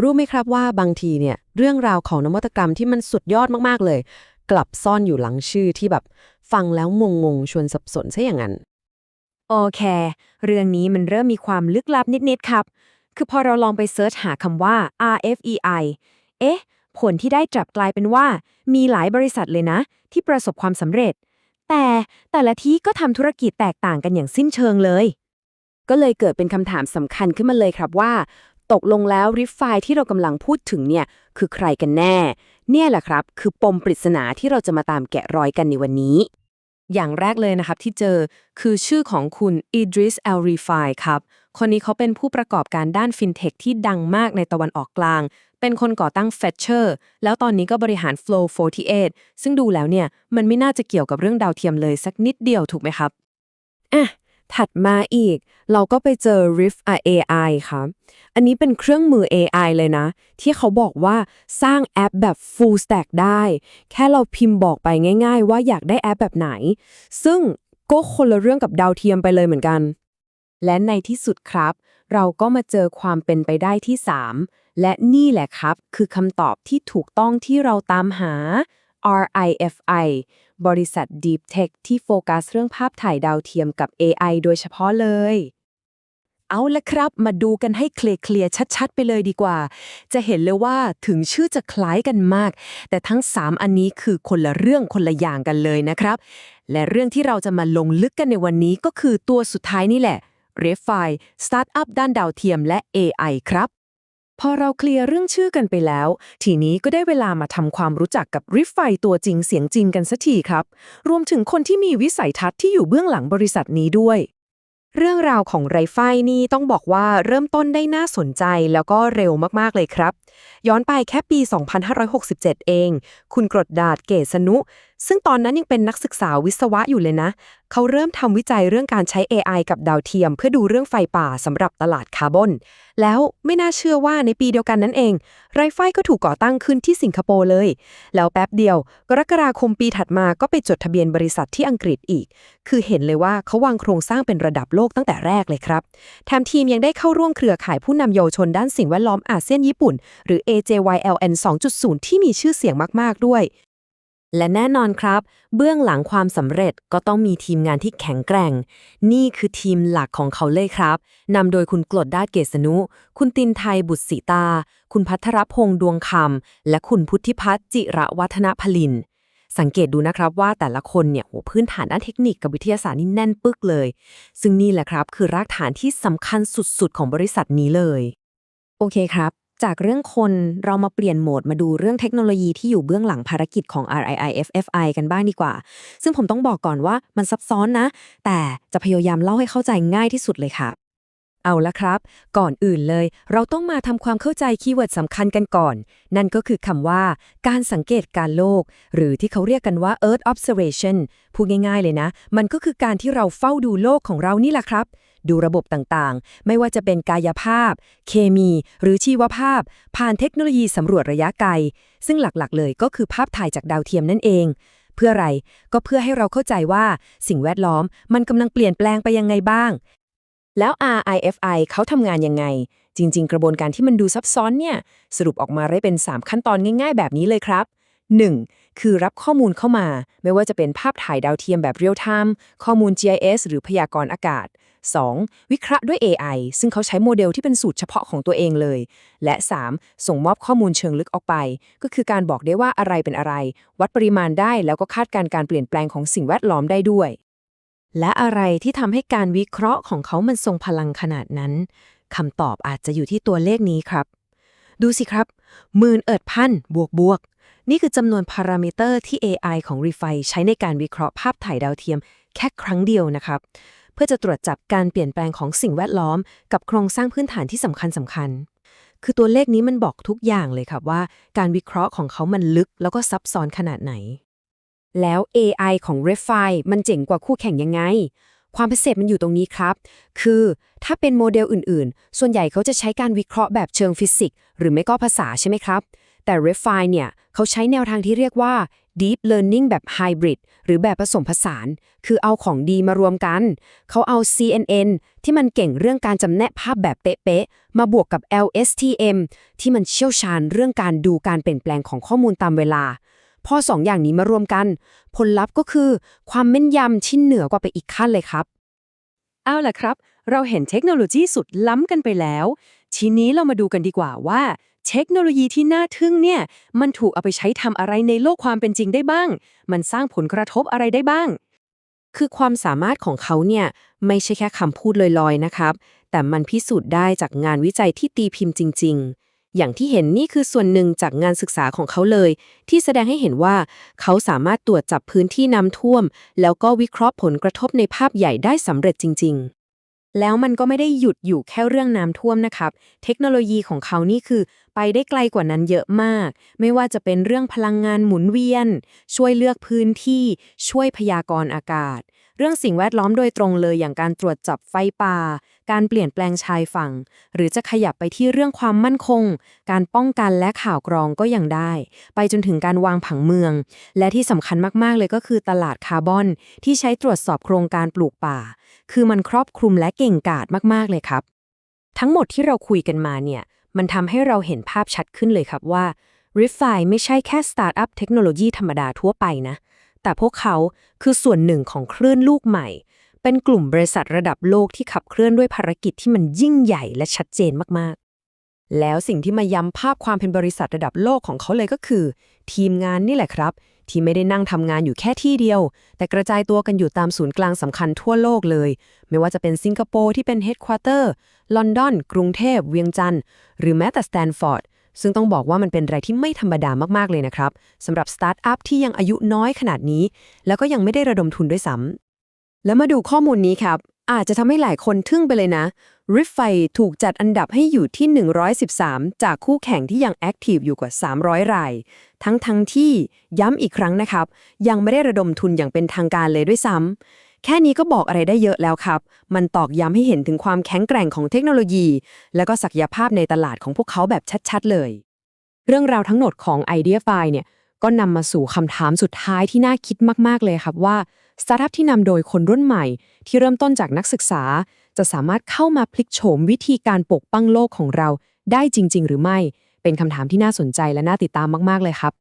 รู้ไหมครับว่าบางทีเนี่ยเรื่องราวของนวัตกรรมที่มันสุดยอดมากๆเลย กลับซ่อนอยู่หลังชื่อที่แบบฟังแล้วงงๆชวนสับสนซะอย่างนั้น โอเค เรื่องนี้มันเริ่มมีความลึกลับนิดๆครับ คือพอเราลองไปเซิร์ชหาคำว่า RFEI เอ๊ะ ผลที่ได้จับกลายเป็นว่า มีหลายบริษัทเลยนะ ที่ประสบความสำเร็จ แต่แต่ละที่ก็ทำธุรกิจแตกต่างกันอย่างสิ้นเชิงเลย ก็เลยเกิดเป็นคำถามสำคัญขึ้นมาเลยครับว่า ตกลงแล้วริฟไฟที่เรากำลังพูดถึงเนี่ยคือใครกันแน่ เนี่ยแหละครับ คือปมปริศนาที่เราจะมาตามแกะรอยกันในวันนี้ อย่างแรกเลยนะครับที่เจอคือชื่อของคุณอิดริสอัลรีฟายครับ คนนี้เขาเป็นผู้ประกอบการด้านฟินเทคที่ดังมากในตะวันออกกลาง เป็นคนก่อตั้ง Fetcher แล้วตอนนี้ก็บริหาร Flow 48 ซึ่งดูแล้วเนี่ยมันไม่น่าจะเกี่ยวกับเรื่องดาวเทียมเลยสักนิดเดียวถูกไหมครับอะ ถัดมาอีก เราก็ไปเจอ Rift AI ครับอันนี้เป็นเครื่องมือ AI เลยนะ ที่เขาบอกว่าสร้างแอปแบบ full stack ได้ แค่เราพิมพ์บอกไปง่าย ๆ ว่าอยากได้แอปแบบไหน ซึ่งก็คนละเรื่องกับดาวเทียมไปเลยเหมือนกัน และในที่สุดครับ เราก็มาเจอความเป็นไปได้ที่ 3 และนี่แหละครับ คือคำตอบที่ถูกต้องที่เราตามหา RIFI บริษัท Deep Tech ที่โฟกัสเรื่องภาพถ่ายดาวเทียมกับ AI โดยเฉพาะเลย เอาละครับ มาดูกันให้เคลียร์ๆชัด ๆ ไปเลยดีกว่า จะเห็นเลยว่าถึงชื่อจะคล้ายกันมาก แต่ทั้ง 3 อันนี้คือคนละเรื่องคนละอย่างกันเลยนะครับ และเรื่องที่เราจะมาลงลึกกันในวันนี้ก็คือตัวสุดท้ายนี่แหละ r e f i สตาร์ทอัพด้านดาวเทียมและ AI ครับ พอเราเคลียร์เรื่องชื่อกันไปแล้ว ทีนี้ก็ได้เวลามาทำความรู้จักกับริฟไฟตัวจริงเสียงจริงกันสักทีครับ รวมถึงคนที่มีวิสัยทัศน์ที่อยู่เบื้องหลังบริษัทนี้ด้วย เรื่องราวของไรไฟนี่ต้องบอกว่าเริ่มต้นได้น่าสนใจแล้วก็เร็วมากๆเลยครับ ย้อนไปแค่ปี 2567 เอง คุณกรดดาดเกษนุ ซึ่งตอนนั้นยังเป็นนักศึกษาวิศวะอยู่เลยนะ เขาเริ่มทำวิจัยเรื่องการใช้ AI กับดาวเทียม เพื่อดูเรื่องไฟป่าสำหรับตลาดคาร์บอน แล้วไม่น่าเชื่อว่าในปีเดียวกันนั้นเอง ไรไฟก็ถูกก่อตั้งขึ้นที่สิงคโปร์เลย แล้วแป๊บเดียว กรกฎาคมปีถัดมาก็ไปจดทะเบียนบริษัทที่อังกฤษอีก คือเห็นเลยว่าเขาวางโครงสร้างเป็นระดับโลกตั้งแต่แรกเลยครับแถมทีมยังได้เข้าร่วมเครือข่ายผู้นำเยาวชนด้านสิ่งแวดล้อมอาเซียนญี่ปุ่น หรือ AJYLN 2.0 ที่มีชื่อเสียงมาก ๆ ด้วย และแน่นอนครับ เบื้องหลังความสำเร็จก็ต้องมีทีมงานที่แข็งแกร่ง นี่คือทีมหลักของเขาเลยครับนำโดยคุณกลดดาเกษนุ คุณตินไทยบุตรศรีตา คุณพัทรพงษ์ดวงคำและคุณพุทธิพัฒน์จิระวัฒนพลิน สังเกตดูนะครับว่าแต่ละคนเนี่ยโหพื้นฐานด้านเทคนิคกับวิทยาศาสตร์นี่แน่นปึกเลย ซึ่งนี่แหละครับคือรากฐานที่สำคัญสุดๆ ของบริษัทนี้เลย โอเคครับ จากเรื่องคนเรามาเปลี่ยนโหมดมาดูเรื่องเทคโนโลยีที่อยู่เบื้องหลังภารกิจของ RIIFFI กันบ้างดีกว่า ซึ่งผมต้องบอกก่อนว่ามันซับซ้อนนะ แต่จะพยายามเล่าให้เข้าใจง่ายที่สุดเลยค่ะเอาละครับ ก่อนอื่นเลย เราต้องมาทำความเข้าใจคีย์เวิร์ดสำคัญกันก่อน นั่นก็คือคำว่า การสังเกตการโลก หรือที่เขาเรียกกันว่า Earth observation พูดง่ายๆเลยนะ มันก็คือการที่เราเฝ้าดูโลกของเรานี่แหละครับ ดูระบบต่างๆ ไม่ว่าจะเป็นกายภาพ เคมี หรือชีวภาพ ผ่านเทคโนโลยีสำรวจระยะไกล ซึ่งหลักๆ เลยก็คือภาพถ่ายจากดาวเทียมนั่นเอง เพื่ออะไรก็เพื่อให้เราเข้าใจว่าสิ่งแวดล้อมมันกำลังเปลี่ยนแปลงไปยังไงบ้าง แล้ว RIFI เขาทำงานยังไง จริง ๆ กระบวนการที่มันดูซับซ้อนเนี่ยสรุปออกมาได้เป็น 3 ขั้นตอนง่าย ๆ แบบนี้เลยครับ 1. คือรับข้อมูลเข้ามา ไม่ว่าจะเป็นภาพถ่ายดาวเทียมแบบเรียลไทม์ข้อมูล GIS หรือพยากรณ์อากาศ 2. วิเคราะห์ด้วย AI ซึ่งเขาใช้โมเดลที่เป็นสูตรเฉพาะของตัวเองเลย และ 3. ส่งมอบข้อมูลเชิงลึกออกไป ก็คือการบอกได้ว่าอะไรเป็นอะไร วัดปริมาณได้แล้วก็คาดการการเปลี่ยนแปลงของสิ่งแวดล้อมได้ด้วย และอะไรที่ทำให้การวิเคราะห์ของเขามันทรงพลังขนาดนั้นคำตอบอาจจะอยู่ที่ตัวเลขนี้ครับ ดูสิครับหมื่นเอิดพันบวกบวกนี่คือจำนวนพารามิเตอร์ที่ AI ของ r e f i ใช้ในการวิเคราะห์ภาพถ่ายดาวเทียมแค่ครั้งเดียวนะครับ เพื่อจะตรวจจับการเปลี่ยนแปลงของสิ่งแวดล้อม กับโครงสร้างพื้นฐานที่สำคัญสำคัญ คือตัวเลขนี้มันบอกทุกอย่างเลยครับว่า การวิเคราะห์ของเขามันลึกแล้วก็ซับซ้อนขนาดไหน แล้ว AI ของ r e f i มันเจ๋งกว่าคู่แข่งยังไง ความพิเศษมันอยู่ตรงนี้ครับ คือถ้าเป็นโมเดลอื่นๆ ส่วนใหญ่เขาจะใช้การวิเคราะห์แบบเชิงฟิสิกส์หรือไม่ก็ภาษาใช่ไหมครับแต่ r e f i เนี่ยเขาใช้แนวทางที่เรียกว่า Deep Learning แบบ Hybrid หรือแบบผสมผสาน คือเอาของดีมารวมกัน เขาเอา CNN ที่มันเก่งเรื่องการจำแนกภาพแบบเป๊ะๆ มาบวกกับ LSTM ที่มันเชี่ยวชาญเรื่องการดูการเปลี่ยนแปลงของข้อมูลตามเวลา พอสองอย่างนี้มารวมกัน ผลลัพธ์ก็คือความแม่นยำที่เหนือกว่าไปอีกขั้นเลยครับ เอาล่ะครับ เราเห็นเทคโนโลยีสุดล้ำกันไปแล้ว ทีนี้เรามาดูกันดีกว่าว่า เทคโนโลยีที่น่าทึ่งเนี่ย มันถูกเอาไปใช้ทำอะไรในโลกความเป็นจริงได้บ้าง มันสร้างผลกระทบอะไรได้บ้าง คือความสามารถของเขาเนี่ย ไม่ใช่แค่คำพูดลอยๆนะครับ แต่มันพิสูจน์ได้จากงานวิจัยที่ตีพิมพ์จริง ๆ อย่างที่เห็นนี่คือส่วนหนึ่งจากงานศึกษาของเขาเลย ที่แสดงให้เห็นว่า เขาสามารถตรวจจับพื้นที่น้ำท่วม แล้วก็วิเคราะห์ผลกระทบในภาพใหญ่ได้สำเร็จจริง ๆ แล้วมันก็ไม่ได้หยุดอยู่แค่เรื่องน้ำท่วมนะครับ เทคโนโลยีของเขานี่คือ ไปได้ไกลกว่านั้นเยอะมาก ไม่ว่าจะเป็นเรื่องพลังงานหมุนเวียน ช่วยเลือกพื้นที่ ช่วยพยากรณ์อากาศ เรื่องสิ่งแวดล้อมโดยตรงเลยอย่างการตรวจจับไฟป่า การเปลี่ยนแปลงชายฝั่ง หรือจะขยับไปที่เรื่องความมั่นคง การป้องกันและข่าวกรองก็ยังได้ ไปจนถึงการวางผังเมือง และที่สำคัญมากๆเลยก็คือตลาดคาร์บอน ที่ใช้ตรวจสอบโครงการปลูกป่า คือมันครอบคลุมและเก่งกาจมากๆเลยครับ ทั้งหมดที่เราคุยกันมาเนี่ยมันทำให้เราเห็นภาพชัดขึ้นเลยครับว่า r i f i ไม่ใช่แค่สตาร์ทอัพเทคโนโลยีธรรมดาทั่วไปนะ แต่พวกเขาคือส่วนหนึ่งของคลื่นลูกใหม่ เป็นกลุ่มบริษัทระดับโลกที่ขับเคลื่อนด้วยภารกิจที่มันยิ่งใหญ่และชัดเจนมากๆ แล้วสิ่งที่มาย้ำภาพความเป็นบริษัทระดับโลกของเขาเลยก็คือ ทีมงานนี่แหละครับ ที่ไม่ได้นั่งทำงานอยู่แค่ที่เดียว แต่กระจายตัวกันอยู่ตามศูนย์กลางสำคัญทั่วโลกเลย ไม่ว่าจะเป็นสิงคโปร์ที่เป็นเฮดควอเตอร์ลอนดอนกรุงเทพเวียงจันทร์หรือแม้แต่สแตนฟอร์ด ซึ่งต้องบอกว่ามันเป็นอะไรที่ไม่ธรรมดามากๆเลยนะครับสำหรับสตาร์ทอัพที่ยังอายุน้อยขนาดนี้ แล้วก็ยังไม่ได้ระดมทุนด้วยซ้ำแล้วมาดูข้อมูลนี้ครับ อาจจะทำให้หลายคนทึ่งไปเลยนะริฟไฟถูกจัดอันดับให้อยู่ที่ 113 จากคู่แข่งที่ยังแอคทีฟอยู่กว่า 300 ราย ทั้งทั้งที่ย้ำอีกครั้งนะครับ ยังไม่ได้ระดมทุนอย่างเป็นทางการเลยด้วยซ้ำ แค่นี้ก็บอกอะไรได้เยอะแล้วครับ มันตอกย้ำให้เห็นถึงความแข็งแกร่งของเทคโนโลยี และก็ศักยภาพในตลาดของพวกเขาแบบชัดๆเลย เรื่องราวทั้งหมดของ Ideafy เนี่ยก็นำมาสู่คำถามสุดท้ายที่น่าคิดมากๆเลยครับว่าสตาร์ทอัพที่นำโดยคนรุ่นใหม่ ที่เริ่มต้นจากนักศึกษา จะสามารถเข้ามาพลิกโฉมวิธีการปกป้องโลกของเราได้จริง ๆ หรือไม่ เป็นคำถามที่น่าสนใจและน่าติดตามมากๆเลยครับ